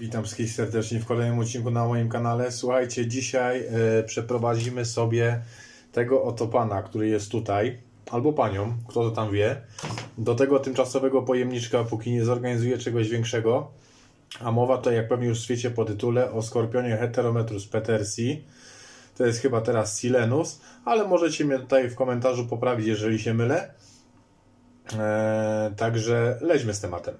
Witam wszystkich serdecznie w kolejnym odcinku na moim kanale. Słuchajcie, dzisiaj e, przeprowadzimy sobie tego oto pana, który jest tutaj, albo panią, kto to tam wie, do tego tymczasowego pojemniczka, póki nie zorganizuje czegoś większego. A mowa to, jak pewnie już wiecie po tytule, o skorpionie Heterometrus petersi. To jest chyba teraz Silenus, ale możecie mnie tutaj w komentarzu poprawić, jeżeli się mylę. E, także lećmy z tematem.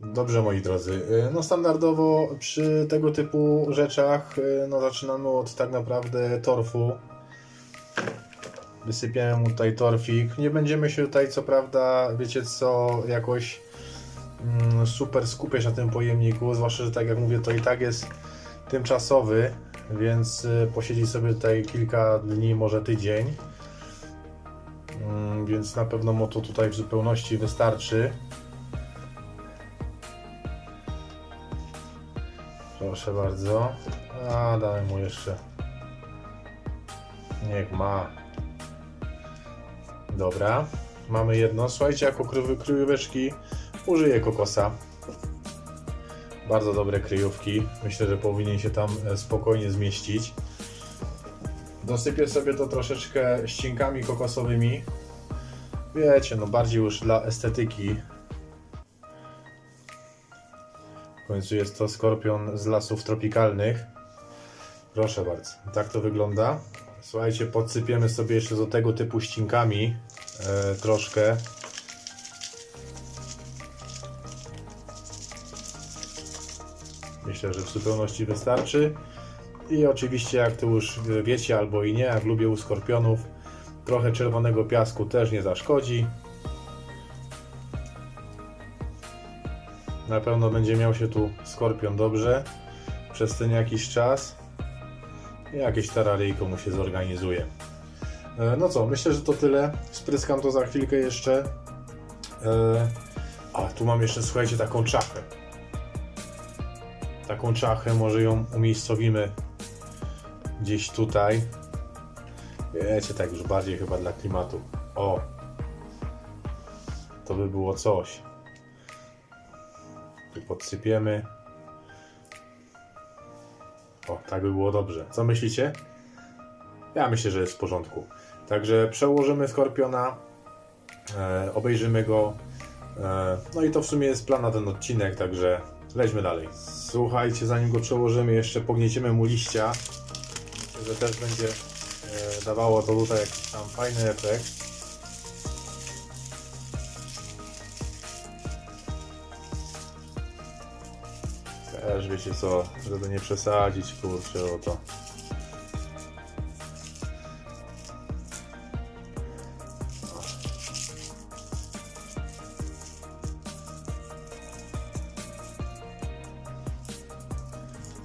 Dobrze, moi drodzy. Y, No standardowo przy tego typu rzeczach y, no zaczynamy od tak naprawdę torfu. Wysypiamy mu tutaj torfik. Nie będziemy się tutaj co prawda, wiecie co, jakoś mm, super skupiać na tym pojemniku, zwłaszcza, że tak jak mówię, to i tak jest tymczasowy, więc y, posiedzi sobie tutaj kilka dni, może tydzień. Mm, Więc na pewno mu to tutaj w zupełności wystarczy. Proszę bardzo. A, dałem mu jeszcze. Niech ma. Dobra. Mamy jedno. Słuchajcie, jako krywy- kryjóweczki użyję kokosa. Bardzo dobre kryjówki. Myślę, że powinien się tam e, spokojnie zmieścić. Dosypię sobie to troszeczkę ścinkami kokosowymi. Wiecie, no bardziej już dla estetyki W końcu jest to skorpion z lasów tropikalnych. Proszę bardzo, tak to wygląda. Słuchajcie, podsypiemy sobie jeszcze do tego typu ścinkami e, troszkę. Myślę, że w zupełności wystarczy. I oczywiście, jak to już wiecie albo i nie, jak lubię u skorpionów, trochę czerwonego piasku też nie zaszkodzi. Na pewno będzie miał się tu skorpion dobrze przez ten jakiś czas. Jakieś tararyjko mu się zorganizuje. E, No co, myślę, że to tyle. Spryskam to za chwilkę jeszcze. E, A, tu mam jeszcze, słuchajcie, taką czachę. Taką czachę, może ją umiejscowimy gdzieś tutaj. Wiecie, tak już bardziej chyba dla klimatu. O! To by było coś. Tu podsypiemy. O, tak by było dobrze. Co myślicie? Ja myślę, że jest w porządku. Także przełożymy skorpiona, e, obejrzymy go. E, no i to w sumie jest plan na ten odcinek, także lećmy dalej. Słuchajcie, zanim go przełożymy, jeszcze pognieciemy mu liścia. Że też będzie e, dawało to tutaj jakiś tam fajny efekt. Też wiecie co, żeby nie przesadzić, kurczę, o to.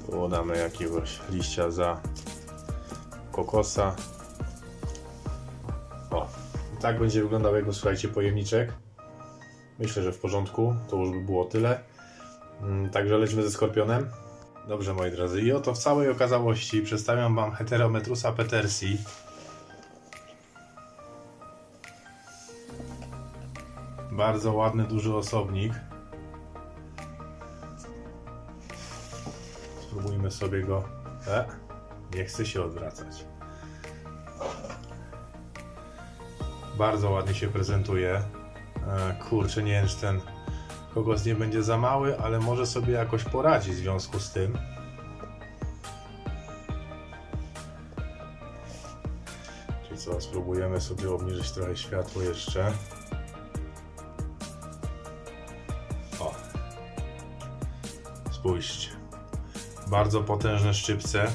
Tu damy jakiegoś liścia za kokosa. O, tak będzie wyglądał jego, słuchajcie, pojemniczek. Myślę, że w porządku, to już by było tyle. Mm, Także lecimy ze Skorpionem. Dobrze, moi drodzy. I oto w całej okazałości przedstawiam Wam Heterometrusa petersi. Bardzo ładny, duży osobnik. Spróbujmy sobie go. E, nie chce się odwracać. Bardzo ładnie się prezentuje. E, kurczę, nie wiem, czy ten Kogos nie będzie za mały, ale może sobie jakoś poradzi w związku z tym. Czyli co, spróbujemy sobie obniżyć trochę światło jeszcze. O. Spójrzcie. Bardzo potężne szczypce.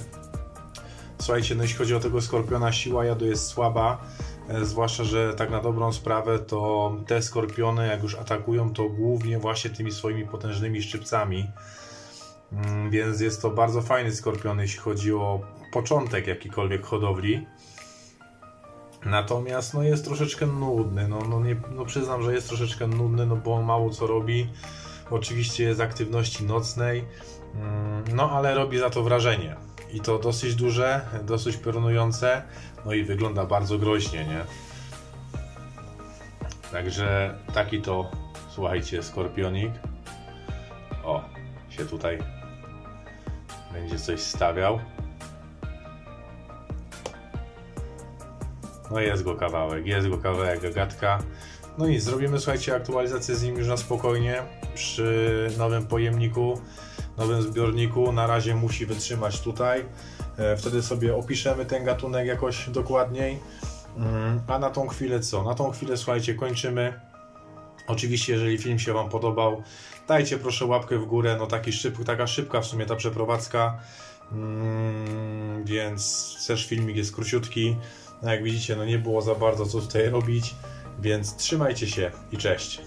Słuchajcie, no jeśli chodzi o tego skorpiona, siła jadu jest słaba. E, Zwłaszcza, że tak na dobrą sprawę to te skorpiony, jak już atakują, to głównie właśnie tymi swoimi potężnymi szczypcami. Mm, Więc jest to bardzo fajny skorpion, jeśli chodzi o początek jakiejkolwiek hodowli. Natomiast no jest troszeczkę nudny, no, no, nie, no przyznam, że jest troszeczkę nudny, no bo mało co robi. Oczywiście jest aktywności nocnej, mm, no ale robi za to wrażenie. I to dosyć duże, dosyć piorunujące, no i wygląda bardzo groźnie, nie? Także taki to, słuchajcie, skorpionik. O, się tutaj będzie coś stawiał. No jest go kawałek, jest go kawałek gagatka. No i zrobimy, słuchajcie, aktualizację z nim już na spokojnie przy nowym pojemniku, nowym zbiorniku. Na razie musi wytrzymać tutaj. E, Wtedy sobie opiszemy ten gatunek jakoś dokładniej. Mm, A na tą chwilę co? Na tą chwilę, słuchajcie, kończymy. Oczywiście, jeżeli film się Wam podobał, dajcie proszę łapkę w górę. No taki szyb, taka szybka w sumie ta przeprowadzka. Mm, więc też filmik jest króciutki. No jak widzicie, no nie było za bardzo co tutaj robić. Więc trzymajcie się i cześć.